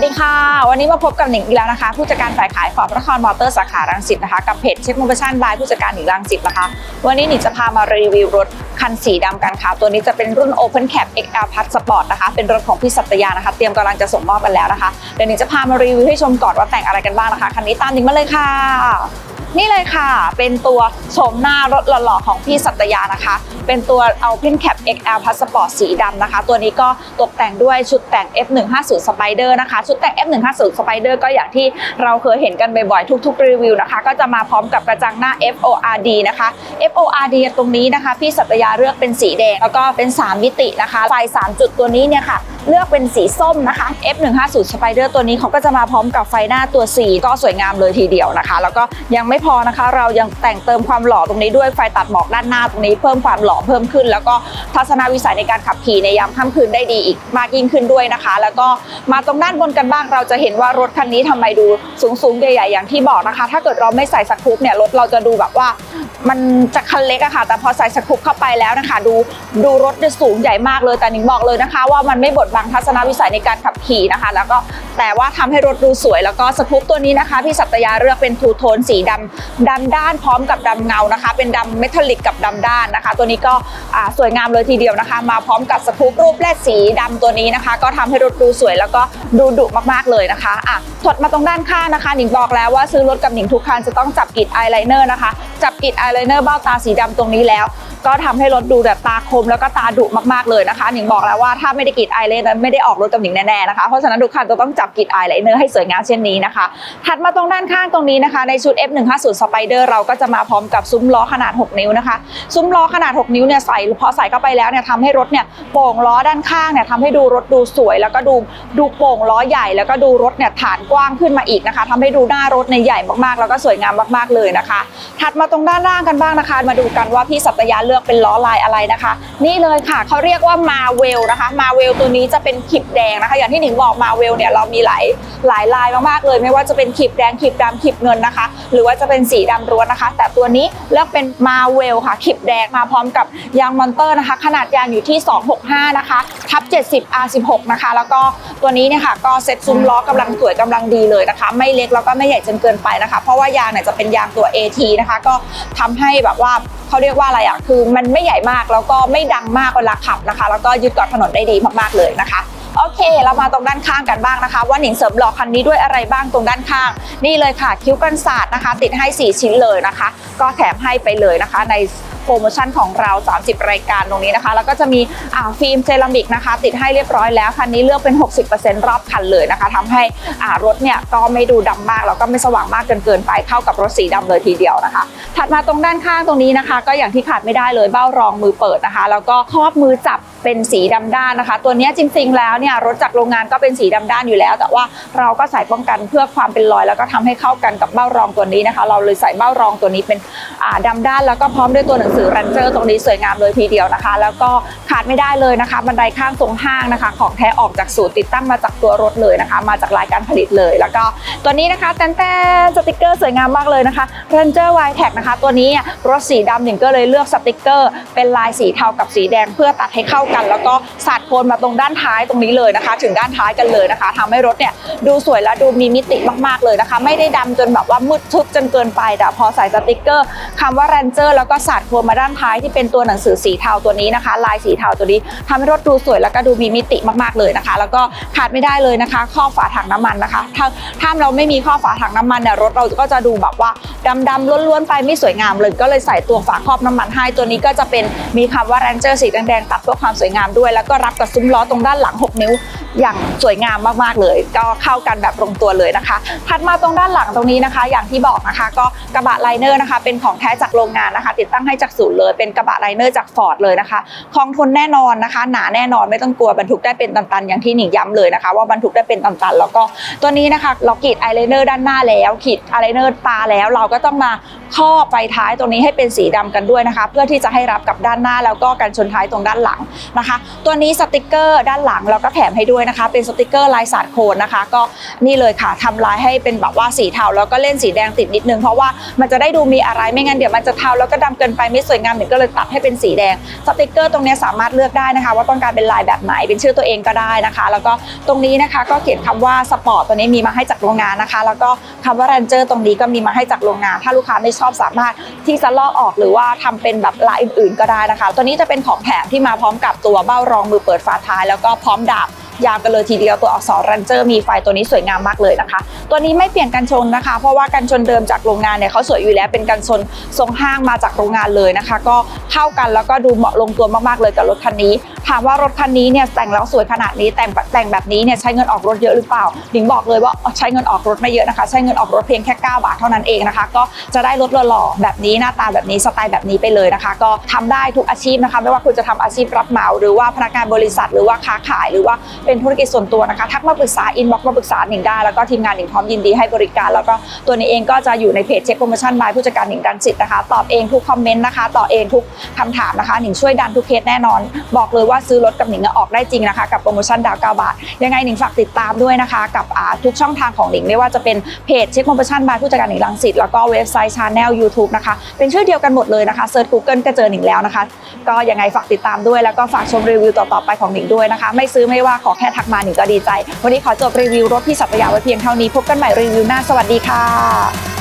วัสดีค่ะ วันนี้มาพบกับหนิงอีกแล้วนะคะ ผู้จัดการฝ่ายขายขอร์ดนครมอเตอร์สาขารังสิตนะคะกับเพจเช็คโมบิชั่นบายผู้จัดการหนิงรังสิตนะคะ วันนี้หนิงจะพามารีวิวรถคันสีดำกันค่ะ ตัวนี้จะเป็นรุ่น Open Cap XL Plus Sport นะคะ เป็นรถของพี่สัตยานะคะ เตรียมกำลังจะส่งมอบกันแล้วนะคะ เดี๋ยวหนิงจะพามารีวิวให้ชมก่อนว่าแต่งอะไรกันบ้างนะคะ คันนี้ตามหนิงมาเลยค่ะ นี่เลยค่ะ เป็นตัวโฉมหน้ารถหล่อๆของพี่สัตยานะคะ เป็นตัว Alpine Cap XL Passport สีดำนะคะ ตัวนี้ก็ตกแต่งด้วยชุดแต่ง F150 Spider นะคะ ชุดแต่ง F150 Spider ก็อย่างที่เราเคยเห็นกันบ่อยๆ ทุกๆ รีวิวนะคะ ก็จะมาพร้อมกับกระจังหน้า FORD นะคะ FORD ตรงนี้นะคะ พี่สัตยาเลือกเป็นสีแดง แล้วก็เป็น 3 มิตินะคะ ไฟ 3 จุดตัวนี้เนี่ยค่ะ เลือกเป็นสีส้มนะคะ F150 Spider ตัวนี้เขาก็จะมาพร้อมกับไฟหน้าตัว C ก็สวยงามเลยทีเดียวนะคะ แล้วก็ยังไม่พอนะคะ เรายังแต่งเติมความหล่อตรงนี้ด้วยไฟตัดหมอกด้านหน้าตรงนี้เพิ่มความหล่อเพิ่มขึ้น แล้วก็ทัศนวิสัยในการขับขี่ในยามค่ำคืนได้ดีอีกมากยิ่งขึ้นด้วยนะคะ แล้วก็มาตรงด้านบนกันบ้างเราจะเห็นว่ารถคันนี้ทำไมดูสูงสูงๆใหญ่ๆอย่างที่บอกนะคะ ถ้าเกิดเราไม่ใส่สกรูปเนี่ยรถเราจะดูแบบว่า มันจะคันเล็กอะค่ะ แต่พอใส่สกรูปเข้าไปแล้วนะคะ ดูดูรถเนี่ยสูงใหญ่มากเลย แต่นิงบอกเลยนะคะ ว่ามันไม่บดบังทัศนวิสัยในการขับขี่นะคะ แล้วก็แต่ว่าทำให้รถดูสวยแล้วก็สกรูปตัวนี้นะคะพี่สัตยาเลือกเป็นทูโทนสีดำดำด้านพร้อมกับดำเงานะคะ เป็นดำเมทัลลิกกับดำด้านนะคะ ตัวนี้ก็สวยงามเลยทีเดียวนะคะ มาพร้อมกับสกรูปรูปแรกสีดำตัวนี้นะคะ ก็ทำให้รถดูสวยแล้วก็ดูดุมากๆเลยนะคะอะถดมาตรงด้านข้างนะคะหนิงบอกแล้วว่าซื้อรถกับหนิงทุกคันจะต้องจับกรีดอายไลเนอร์นะคะจับกรีดอายไลเนอร์เบ้าตาสีดำตรงนี้แล้ว ก็ทำให้รถดูแบบตาคมแล้วก็ตาดุมากๆเลยนะคะหนิงบอกแล้วว่าถ้าไม่ได้กรีดไอายไลนไม่ได้ออกรถกับหนิงแน่ๆนะคะเพราะฉะนั้นทุกคันจะต้องจับกรีดไอายไลเนอร์ให้สวยงามเช่นนี้นะคะ ถัดมาตรงด้านข้างตรงนี้นะคะ ในชุด F150 Spider เราก็จะมาพร้อมกับซุ้มล้อขนาด 6 นิ้วนะคะ ซุ้มล้อขนาด 6 นิ้วเนี่ยใส่พอใส่เข้าไปแล้วเนี่ยทำให้รถเนี่ยโป่งล้อด้านข้างเนี่ยทำให้ดูรถดูสวย แล้วก็ดูดูโป่งล้อใหญ่ แล้วก็ดูรถเนี่ยฐานกว้างขึ้นมาอีกนะคะทำให้ดูหน้ารถในใหญ่มากๆ แล้วก็สวยงามมากๆเลยนะคะ ถัดมาตรงด้านล่างกันบ้างนะคะ มาดูกันว่าพี่สัตยาเลือกเป็นล้อลายอะไรนะคะ นี่เลยค่ะเขาเรียกว่ามาเวลนะคะมาเวลตัวนี้จะเป็นขีบแดงนะคะ อย่างที่หนิงบอกมาเวลเนี่ยเรามีหลายหลายลายมากๆเลย ไม่ว่าจะเป็นขีบแดงขีบดำขีบเงินนะคะ หรือว่าจะเป็นสีดำล้วนนะคะ แต่ตัวนี้เลือกเป็นมาเวลค่ะขีบแดงมาพร้อมกับยางมอนเตอร์นะคะ ขนาดยางอยู่ที่ 265 นะคะทับ70 R16 นะคะ แล้วก็ตัวนี้เนี่ยค่ะก็เซ็ตซุ้มล้อกำลังสวยกำลังดีเลยนะคะ ไม่เล็กแล้วก็ไม่ใหญ่จนเกินไปนะคะ เพราะว่ายางเนี่ยจะเป็นยางตัว AT นะคะ ก็ทำให้แบบว่าเขาเรียกว่าอะไรอะคือมันไม่ใหญ่มากแล้วก็ไม่ดังมากเวลาขับนะคะ แล้วก็ยึดเกาะถนนได้ดีมากๆเลยนะคะโอเค เรามาตรงด้านข้างกันบ้างนะคะ ว่าหนิงเสริมหล่อคันนี้ด้วยอะไรบ้างตรงด้านข้าง นี่เลยค่ะ คิ้วกันศาสตร์นะคะ ติดให้ 4 ชิ้นเลยนะคะ ก็แถมให้ไปเลยนะคะใน โปรโมชั่นของเรา 30 รายการตรงนี้นะคะ แล้วก็จะมีฟิล์มเซรามิกนะคะ ติดให้เรียบร้อยแล้ว คันนี้เลือกเป็น 60%รอบคันเลยนะคะทำให้รถเนี่ยก็ไม่ดูดำมาก แล้วก็ไม่สว่างมากเกินเกินไปเข้ากับรถสีดำเลยทีเดียวนะคะ ถัดมาตรงด้านข้างตรงนี้นะคะ ก็อย่างที่ขาดไม่ได้เลยเบ้ารองมือเปิดนะคะ แล้วก็ครอบมือจับเป็นสีดำด้านนะคะ ตัวนี้จริง ๆ แล้วเนี่ยรถจากโรงงานก็เป็นสีดำด้านอยู่แล้ว แต่ว่าเราก็ใส่ป้องกันเพื่อความเป็นรอย แล้วก็ทำให้เข้ากันกับเบ้ารองตัวนี้นะคะ เราเลยใส่เบ้ารองตัวนี้เป็นอ่าดำด้านแล้วก็พร้อมด้วยตัวหนังสือรันเจอร์ตรงนี้สวยงามเลยทีเดียวนะคะ แล้วก็ขาดไม่ได้เลยนะคะ บันไดข้างทรงห้างนะคะ ของแท้ออกจากสูตรติดตั้งมาจากตัวรถเลยนะคะ มาจากรายการผลิตเลย แล้วก็ตัวนี้นะคะแตนแตนสติกเกอร์สวยงามมากเลยนะคะ Ranger Y Tag นะคะ ตัวนี้รถสีดำหนิงก็เลยเลือกสติกเกอร์ เป็นลายสีเทากับสีแดงเพื่อตัดให้เข้ากัน แล้วก็สาดโคนมาตรงด้านท้ายตรงนี้เลยนะคะ ถึงด้านท้ายกันเลยนะคะทำให้รถเนี่ยดูสวยและดูมีมิติมากๆเลยนะคะ ไม่ได้ดำจนแบบว่ามืดทึบจนเกินไปแต่พอใส่สติกเกอร์คำว่า Ranger แล้วก็สาดโคนมาด้านท้ายที่เป็นตัวหนังสือสีเทาตัวนี้นะคะ ลายสีเทาตัวนี้ทำให้รถดูสวยแล้วก็ดูมีมิติมากๆเลยนะคะ แล้วก็ขาดไม่ได้เลยนะคะข้อฝาถังน้ำมันนะคะ ถ้าถ้าเราไม่มีข้อฝาถังน้ำมันเนี่ยรถเราก็จะดูแบบว่าดำๆล้วนๆไปไม่สวยงามเลยก็เลยใส่ตัวฝาครอบน้ำมันให้ตัวนี้ก็จะเป็นมีคำว่า Ranger สีแดงๆตัดเพื่อความสวยงามด้วย แล้วก็รับกับซุ้มล้อตรงด้านหลัง 6 นิ้ว อย่างสวยงามมากๆเลย ก็เข้ากันแบบลงตัวเลยนะคะถัดมาตรงด้านหลังตรงนี้นะคะ อย่างที่บอกนะคะ ก็กระบะไลเนอร์นะคะ เป็นของแท้จากโรงงานนะคะ ติดตั้งให้จากศูนย์เลย เป็นกระบะไลเนอร์จากฟอร์ดเลยนะคะคลองทนแน่นอนนะคะ หนาแน่นอนไม่ต้องกลัวบรรทุกได้เป็นตันๆอย่างที่หนิงย้ำเลยนะคะ ว่าบรรทุกได้เป็นตันๆแล้วก็ตัวนี้นะคะเรากีดไอไลเนอร์ด้านหน้าแล้วขีดไอไลเนอร์ตาแล้วเราก็ต้องมาครอบไฟท้ายตรงนี้ให้เป็นสีดำกันด้วยนะคะ เพื่อที่จะให้รับกับด้านหน้าแล้วก็กันชนท้ายตรงด้านหลังนะคะ ตัวนี้สติกเกอร์ด้านหลังเราก็แถมให้ด้วยนะคะ เป็นสติกเกอร์ลายสาดโคนนะคะ ก็นี่เลยค่ะทำลายให้เป็นแบบว่าสีเทาแล้วก็เล่นสีแดงติดนิดนึงเพราะว่ามันจะได้ดูมีอะไรไม่งั้นเดี๋ยวมันจะเทาแล้วก็ดำเกินไปไม่สวยงามหนึ่งก็เลยตัดให้เป็นสีแดงสติกเกอร์ตรงนี้สามารถเลือกได้นะคะ ว่าต้องการเป็นลายแบบไหนเป็นชื่อตัวเองก็ได้นะคะ แล้วก็ตรงนี้นะคะก็เขียนคำว่าสปอร์ตตัวนี้มีมาให้จากโรงงานนะคะ แล้วก็คำว่าแรนเจอร์ตรงนี้ก็มีมาให้จากโรงงาน ถ้าลูกค้าไม่ชอบสามารถที่จะลอกออกหรือว่าทำเป็นแบบลายอื่น ๆ ก็ได้นะคะ ตัวนี้จะเป็นของแถมที่มาพร้อมกับตัวเบ้ารองมือเปิดฝาท้าย แล้วก็พร้อมดาบ ยาวกันเลยทีเดียวตัวอักษร Ranger มีไฟตัวนี้สวยงามมากเลยนะคะ ตัวนี้ไม่เปลี่ยนกันชนนะคะ เพราะว่ากันชนเดิมจากโรงงานเนี่ยเขาสวยอยู่แล้วเป็นกันชนทรงห้างมาจากโรงงานเลยนะคะ ก็เข้ากันแล้วก็ดูเหมาะลงตัวมากๆเลยกับรถคันนี้ ถามว่ารถคันนี้เนี่ยแต่งแล้วสวยขนาดนี้แต่งแต่งแบบนี้เนี่ยใช้เงินออกรถเยอะหรือเปล่าหนิงบอกเลยว่าใช้เงินออกรถไม่เยอะนะคะ ใช้เงินออกรถเพียงแค่ 9 บาทเท่านั้นเองนะคะ ก็จะได้รถหล่อๆแบบนี้หน้าตาแบบนี้สไตล์แบบนี้ไปเลยนะคะ ก็ทำได้ทุกอาชีพนะคะ ไม่ว่าคุณจะทำอาชีพรับเหมา หรือว่าพนักงานบริษัทหรือว่าค้าขายหรือว่าเป็นธุรกิจส่วนตัวนะคะ ทักมาปรึกษาอินบ็อกมาปรึกษาหนิงได้ แล้วก็ทีมงานหนิงพร้อมยินดีให้บริการ แล้วก็ตัวนี้เองก็จะอยู่ในเพจเช็คโปรโมชั่นบายผู้จัดการหนิงดันสิทธ์นะคะ ตอบเองทุกคอมเมนต์นะคะตอบเองทุกคำถามนะคะหนิงช่วยดันทุกเคสแน่นอน บอกเลยว่าซื้อรถกับหนิงอออกได้จริงนะคะกับโปรโมชั่นดาว9บาท ยังไงหนิงฝากติดตามด้วยนะคะกับทุกช่องทางของหนิงไม่ว่าจะเป็นเพจเช็คโปรโมชั่นบายผู้จัดการหนิงรังสิตแล้วก็เว็บไซต์ชาแนล YouTube นะคะเป็นชื่อเดียวกันหมดเลยนะคะเซิร์ช Google ก็เจอหนิงแล้วนะคะ ก็ยังไงฝากติดตามด้วยแล้วก็ฝากชมรีวิวต่อๆไปของหนิงด้วยนะคะ ไม่ซื้อไม่ว่าขอแค่ทักมาหนึ่งก็ดีใจ วันนี้ขอจบรีวิวรถพี่สัตยาไว้เพียงเท่านี้พบกันใหม่รีวิวหน้าสวัสดีค่ะ